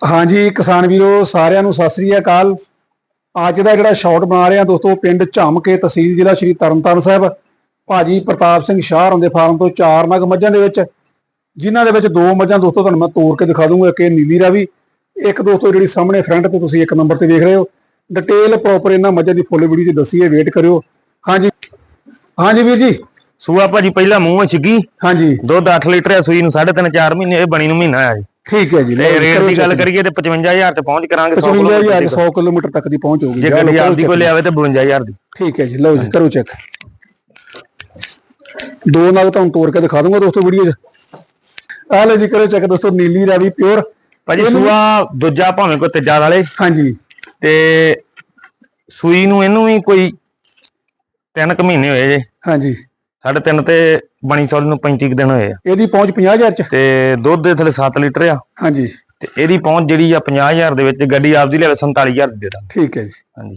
ਹਾਂਜੀ ਕਿਸਾਨ ਵੀਰੋ ਸਾਰਿਆਂ ਨੂੰ ਸਤਿ ਸ੍ਰੀ ਅਕਾਲ। ਅੱਜ ਦਾ ਜਿਹੜਾ ਸ਼ਾਟ ਬਣਾ ਰਹੇ ਆ ਦੋਸਤੋ ਪਿੰਡ ਝਮਕੇ ਤਹਿਸੀਲ ਜ਼ਿਲ੍ਹਾ ਸ਼੍ਰੀ ਤਰਨਤਾਰਨ ਸਾਹਿਬ। ਭਾਜੀ ਪ੍ਰਤਾਪ ਸਿੰਘ ਸ਼ਾਹ ਦੇ ਫਾਰਮ ਤੋਂ ਚਾਰ ਨਗ ਮੱਝਾਂ ਦੇ ਵਿੱਚ ਜਿਨ੍ਹਾਂ ਦੇ ਵਿੱਚ ਦੋ ਮੱਝਾਂ ਦੋਸਤੋ ਤੁਹਾਨੂੰ ਮੈਂ ਤੋੜ ਕੇ ਦਿਖਾ ਦੂੰਗਾ ਇੱਕ ਇਹ ਨੀਲੀ ਰਾਵੀ ਇੱਕ ਦੋਸਤੋ ਜਿਹੜੀ ਸਾਹਮਣੇ ਫਰੰਟ ਤੇ ਤੁਸੀਂ ਇੱਕ ਨੰਬਰ ਤੇ ਵੇਖ ਰਹੇ ਹੋ। ਡਿਟੇਲ ਪ੍ਰੋਪਰ ਇਹਨਾਂ ਮੱਝਾਂ ਦੀ ਫੁੱਲ ਵੀਡੀਓ 'ਚ ਦੱਸੀ ਹੈ ਵੇਟ ਕਰਿਓ। ਹਾਂਜੀ। ਹਾਂਜੀ ਵੀਰ ਜੀ। ਸੂਆ ਭਾਜੀ ਪਹਿਲਾ ਮੂੰਹ ਛਿੱਗੀ ਹਾਂਜੀ। ਦੁੱਧ 8 ਲੀਟਰ ਹੈ ਸੂਈ ਨੂੰ 3.5 4 ਮਹੀਨੇ ਇਹ ਬਣੀ ਨੂੰ ਮਹੀਨਾ ਆਇਆ ਜੀ। ਠੀਕ ਹੈ ਜੀ ਤੇ ਰੇਟ ਦੀ ਗੱਲ ਕਰੀਏ ਤੇ 55000 ਤੇ ਪਹੁੰਚ ਕਰਾਂਗੇ 100 55000 100 ਕਿਲੋਮੀਟਰ ਤੱਕ ਦੀ ਪਹੁੰਚ ਹੋਊਗੀ ਜੇ ਗੱਡੀ ਆਪਦੀ ਕੋਈ ਲਿਆਵੇ ਤੇ 52000 ਦੀ। ਠੀਕ ਹੈ ਜੀ ਲਓ ਜੀ ਕਰੋ ਚੈੱਕ। ਦੋ ਨਾਲ ਤੁਹਾਨੂੰ ਤੋੜ ਕੇ ਦਿਖਾ ਦੂੰਗਾ ਦੋਸਤੋ ਵੀਡੀਓ 'ਚ। ਆਹ ਲੈ ਜੀ ਕਰੋ ਚੈੱਕ ਦੋਸਤੋ ਨੀਲੀ ਰਾਵੀ ਪਿਓਰ। ਭਾਜੀ ਸੂਆ ਦੂਜਾ ਭਾਵੇਂ ਕੋਈ ਤੀਜਾ ਵਾਲੇ ਹਾਂਜੀ। ਤੇ ਸੂਈ ਨੂੰ ਇਹਨੂੰ ਵੀ ਕੋਈ 3 ਕੁ ਮਹੀਨੇ ਹੋਏ ਜੇ। ਹਾਂਜੀ। ਸਾਢੇ ਤਿੰਨ ਤੇ ਬਣੀ ਸੌਲ ਨੂੰ 35 ਕੁ ਦਿਨ ਹੋਏ ਆ। ਇਹਦੀ ਪਹੁੰਚ 50000 'ਚ? ਤੇ ਦੁੱਧ ਦੇ ਥਲੇ 7 ਲੀਟਰ ਆ। ਹਾਂਜੀ। ਤੇ ਇਹਦੀ ਪਹੁੰਚ ਜਿਹੜੀ ਆ 50000 ਦੇ ਵਿੱਚ ਗੱਡੀ ਆਪਦੀ ਲਿਆਵੇ 47000 ਦੀ ਦੇ ਦਾਂ ਠੀਕ ਹੈ ਜੀ। ਹਾਂਜੀ।